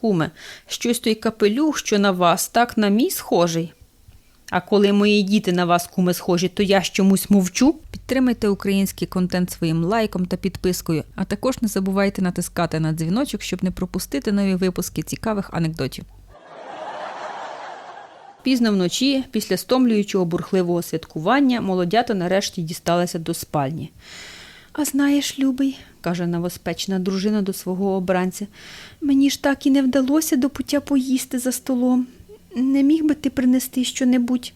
Куме, щось той капелюх, що на вас, так на мій схожий. А коли мої діти на вас, куме, схожі, то я ж чомусь мовчу. Підтримайте український контент своїм лайком та підпискою, а також не забувайте натискати на дзвіночок, щоб не пропустити нові випуски цікавих анекдотів. Пізно вночі, після стомлюючого бурхливого святкування, молодята нарешті дісталися до спальні. А знаєш, любий, каже новоспечна дружина до свого обранця, мені ж так і не вдалося до пуття поїсти за столом. Не міг би ти принести щонебудь?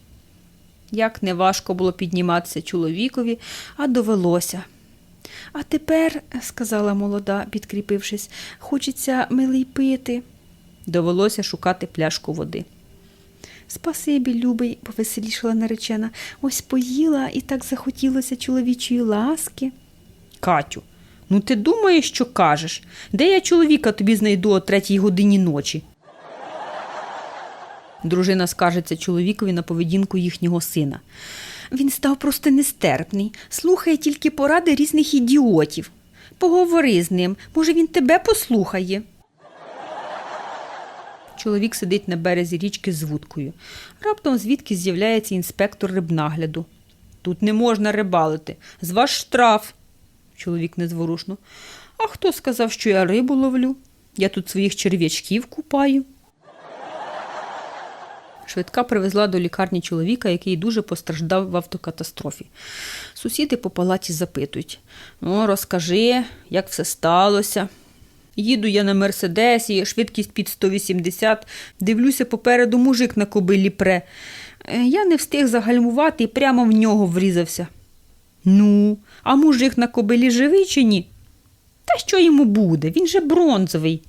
Як неважко було підніматися чоловікові, а довелося. А тепер, сказала молода, підкріпившись, хочеться милий пити. Довелося шукати пляшку води. Спасибі, любий, повеселішала наречена. Ось поїла і так захотілося чоловічої ласки. Катю, ну ти думаєш, що кажеш? Де я чоловіка тобі знайду о третій годині ночі? Дружина скаржиться чоловікові на поведінку їхнього сина. Він став просто нестерпний, слухає тільки поради різних ідіотів. Поговори з ним, може, він тебе послухає. Чоловік сидить на березі річки з вудкою. Раптом звідки з'являється інспектор рибнагляду. Тут не можна рибалити. З вас штраф. Чоловік незворушно. А хто сказав, що я рибу ловлю? Я тут своїх черв'ячків купаю. Швидка привезла до лікарні чоловіка, який дуже постраждав в автокатастрофі. Сусіди по палаті запитують: ну, розкажи, як все сталося. Їду я на мерседесі, швидкість під 180, дивлюся попереду мужик на кобилі пре. Е, Я не встиг загальмувати і прямо в нього врізався. Ну, а мужик на кобилі живий чи ні? Та що йому буде? Він же бронзовий.